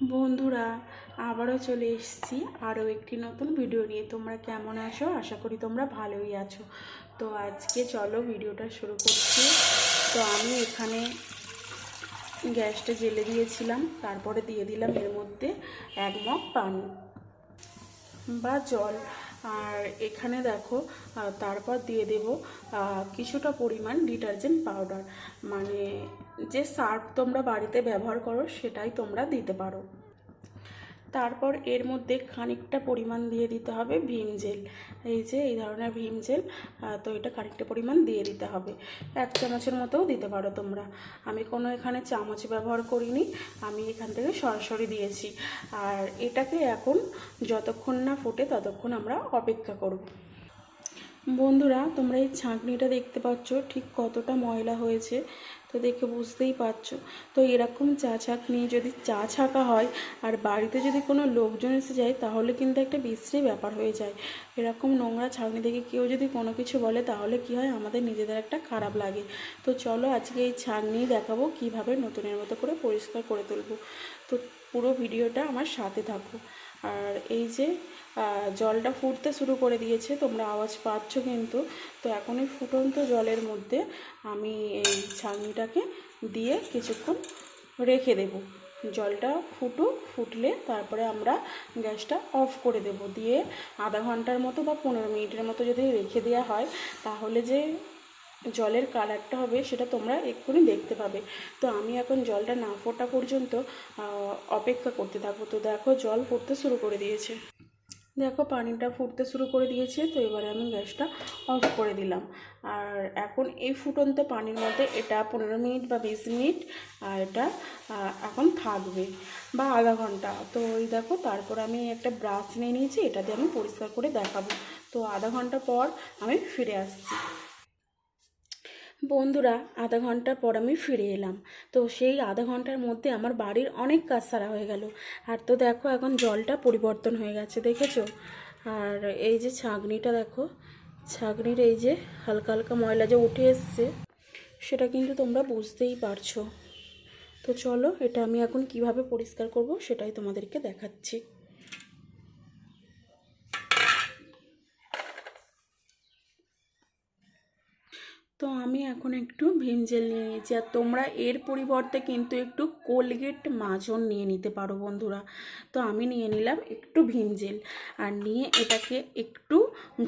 বন্ধুরা, আবারও চলে এসেছি আরও একটি নতুন ভিডিও নিয়ে। তোমরা কেমন আছো? আশা করি তোমরা ভালোই আছো। তো আজকে চলো ভিডিওটা শুরু করছি। তো আমি এখানে গ্যাসটা জেলে দিয়েছিলাম, তারপরে দিয়ে দিলাম এর মধ্যে এক মগ পানি বা জল। আর এখানে দেখো তারপর দিয়ে দেব কিছুটা পরিমাণ ডিটারজেন্ট পাউডার। মানে যে সার্ফ তোমরা বাড়িতে ব্যবহার করো, সেটাই তোমরা দিতে পারো। তারপর এর মধ্যে খানিকটা পরিমাণ দিয়ে দিতে হবে ভীম জেল। এই যে, এই ধরনের ভীম জেল তো এটা খানিকটা পরিমাণ দিয়ে দিতে হবে। এক চামচের মতোও দিতে পারো তোমরা। আমি কোনো এখানে চামচ ব্যবহার করিনি, আমি এখান থেকে সরাসরি দিয়েছি। আর এটাকে এখন যতক্ষণ না ফোটে ততক্ষণ আমরা অপেক্ষা করব। বন্ধুরা, তোমরা এই ছাঁকনিটা দেখতে পাচ্ছ, ঠিক কতটা ময়লা হয়েছে, তো দেখে বুঝতেই পারছ। তো এরকম চা ছাঁকনি যদি চা ছাঁকা হয়, আর বাড়িতে যদি কোনো লোকজন এসে যায়, তাহলে কিন্তু একটা বিশ্রী ব্যাপার হয়ে যায়। এরকম নোংরা ছাঁকনি দেখে কেউ যদি কোনো কিছু বলে, তাহলে কি হয়, আমাদের নিজেদের একটা খারাপ লাগে। তো চলো আজকে এই ছাঁকনি দেখাবো, কীভাবে নতুনের মতো করে পরিষ্কার করে তুলবো। তো পুরো ভিডিওটা আমার সাথে থাকো। আর এই যে জলটা ফুটতে শুরু করে দিয়েছে, তোমরা আওয়াজ পাচ্ছ কিন্তু। তো এখন এই ফুটন্ত জলের মধ্যে আমি এই ছাঁকনিটাকে দিয়ে কিছুক্ষণ রেখে দেব। জলটা ফুটুক, ফুটলে তারপরে আমরা গ্যাসটা অফ করে দেব। দিয়ে আধা ঘণ্টার মতো বা পনেরো মিনিটের মতো যদি রেখে দেওয়া হয়, তাহলে যে জলের কালারটা হবে সেটা তোমরা এক্ষুনি দেখতে পাবে। তো আমি এখন জলটা না ফোটা পর্যন্ত অপেক্ষা করতে থাকব। তো দেখো, জল ফুটতে শুরু করে দিয়েছে। দেখো, পানিটা ফুটতে শুরু করে দিয়েছে। তো এবারে আমি গ্যাসটা অফ করে দিলাম। আর এখন এই ফুটন্ত পানির মধ্যে এটা পনেরো মিনিট বা বিশ মিনিট, আর এটা এখন থাকবে বা আধা ঘণ্টা। তো ওই দেখো, তারপর আমি একটা ব্রাশ নিয়ে নিয়েছি। এটা দিয়ে আমি পরিষ্কার করে দেখাবো। তো আধা ঘণ্টা পর আমি ফিরে আসছি। বন্ধুরা, আধা ঘণ্টা পর আমি ফিরে এলাম। তো সেই আধা ঘণ্টার মধ্যে আমার বাড়ির অনেক কাজ সারা হয়ে গেল। আর তো দেখো, এখন জলটা পরিবর্তন হয়ে গেছে, দেখেছ? আর এই যে ছাঁকনিটা দেখো, ছাঁকনির এই যে হালকা হালকা ময়লা যে উঠে এসছে, সেটা কিন্তু তোমরা বুঝতেই পারছ। তো চলো, এটা আমি এখন কীভাবে পরিষ্কার করব সেটাই তোমাদেরকে দেখাচ্ছি। তো আমি এখন একটু ভীম জেল নিয়ে নিয়েছি। আর তোমরা এর পরিবর্তে কিন্তু একটু কোলগেট মাজন নিয়ে নিতে পারো বন্ধুরা। তো আমি নিয়ে নিলাম একটু ভীম জেল আর নিয়ে এটাকে একটু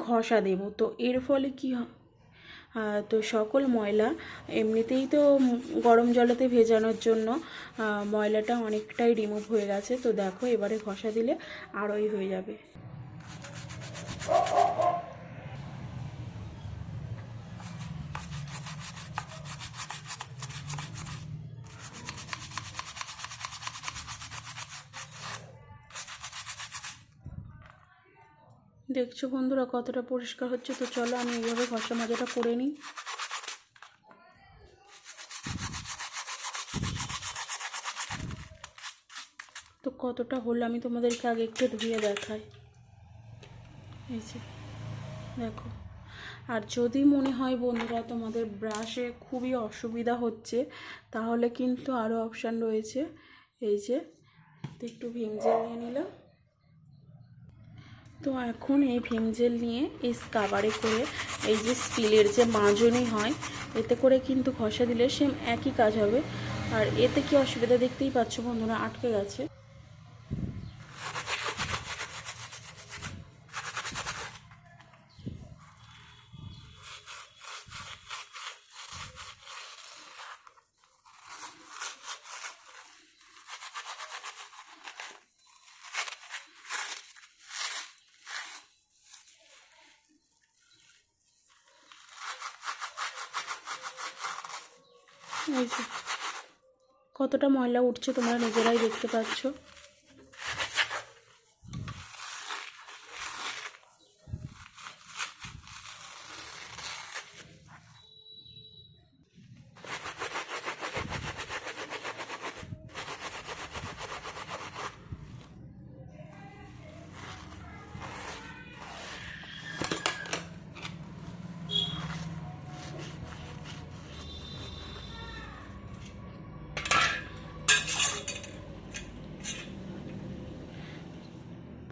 ঘষা দেব। তো এর ফলে কি হয় তো সকল ময়লা এমনিতেই তো গরম জলেতে ভেজানোর জন্য ময়লাটা অনেকটাই রিমুভ হয়ে গেছে। তো দেখো এবারে ঘষা দিলে আরোই হয়ে যাবে। দেখছ বন্ধুরা কতটা পরিষ্কার হচ্ছে? তো চলো আমি এইভাবে ঘষা মাজাটা করে নিই। তো কতটা হলো আমি তোমাদেরকে আগে একটু ধুয়ে দেখাই। এই যে, দেখো। আর যদি মনে হয় বন্ধুরা তোমাদের ব্রাশে খুবই অসুবিধা হচ্ছে, তাহলে কিন্তু আরও অপশান রয়েছে। এই যে, একটু ভিম জেল নিয়ে নিলাম। তো এখন এই ভিম জেল নিয়ে এই স্কাবারে করে এই যে স্টিলের যে মাজনি হয়, এতে করে কিন্তু ঘষা দিলে সেম একই কাজ হবে। আর এতে কি অসুবিধা দেখতেই পাচ্ছ বন্ধুরা, আটকে গেছে। কতটা ময়লা উঠছে তোমরা নিজেরাই দেখতে পাচ্ছ।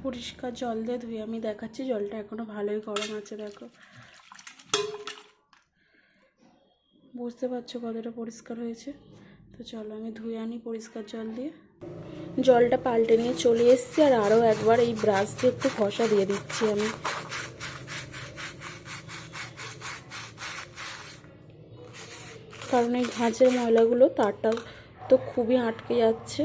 পরিষ্কার জল দিয়ে ধুয়ে আমি দেখাচ্ছি, জলটা এখনও ভালোই গরম আছে, দেখো। বুঝতে পারছ কতটা পরিষ্কার হয়েছে? তো চলো আমি ধুয়ে আনি পরিষ্কার জল দিয়ে। জলটা পাল্টে নিয়ে চলে এসেছি, আর আরও একবার এই ব্রাশ দিয়ে একটু ঘষা দিয়ে দিচ্ছি আমি। কারণ এই ঘাঁচের ময়লাগুলো তারটা তো খুবই আটকে যাচ্ছে।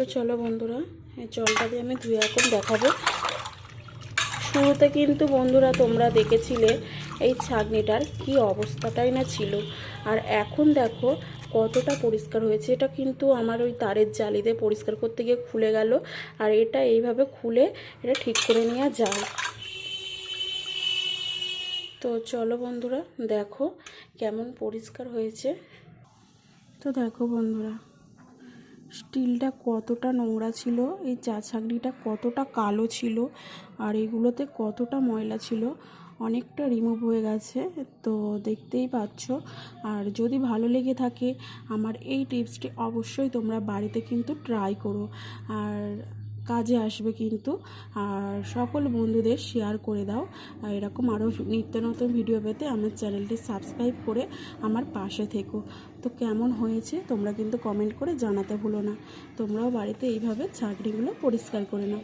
তো চলো বন্ধুরা জলটা দিয়ে আমি ধুয়ে এখন দেখাবো। শুরুতে কিন্তু বন্ধুরা তোমরা দেখেছিলে এই ছাগনিটার কি অবস্থাটাই না ছিল। আর এখন দেখো কতটা পরিষ্কার হয়েছে, এটা কিন্তু আমার ওই তারের জালি দিয়ে পরিষ্কার করতে গিয়ে খুলে গেল। আর এটা এইভাবে খুলে এটা ঠিক করে নেওয়া যায়। তো চলো বন্ধুরা, দেখো কেমন পরিষ্কার হয়েছে। তো দেখো বন্ধুরা স্টিলটা কতটা নোংরা ছিল, এই চা ছাগনিটা কতটা কালো ছিল, আর এগুলোতে কতটা ময়লা ছিল, অনেকটা রিমুভ হয়ে গেছে, তো দেখতেই পাচ্ছ। আর যদি ভালো লেগে থাকে, আমার এই টিপসটি অবশ্যই তোমরা বাড়িতে কিন্তু ট্রাই করো। আর কাজে আসবে কিন্তু। আর সকল বন্ধুদের শেয়ার করে দাও। আর এরকম আরও নিত্য নতুন ভিডিও পেতে আমার চ্যানেলটি সাবস্ক্রাইব করে আমার পাশে থেকো। তো কেমন হয়েছে তোমরা কিন্তু কমেন্ট করে জানাতে ভুলো না। তোমরাও বাড়িতে এইভাবে ছাগড়িগুলো পরিষ্কার করে নাও।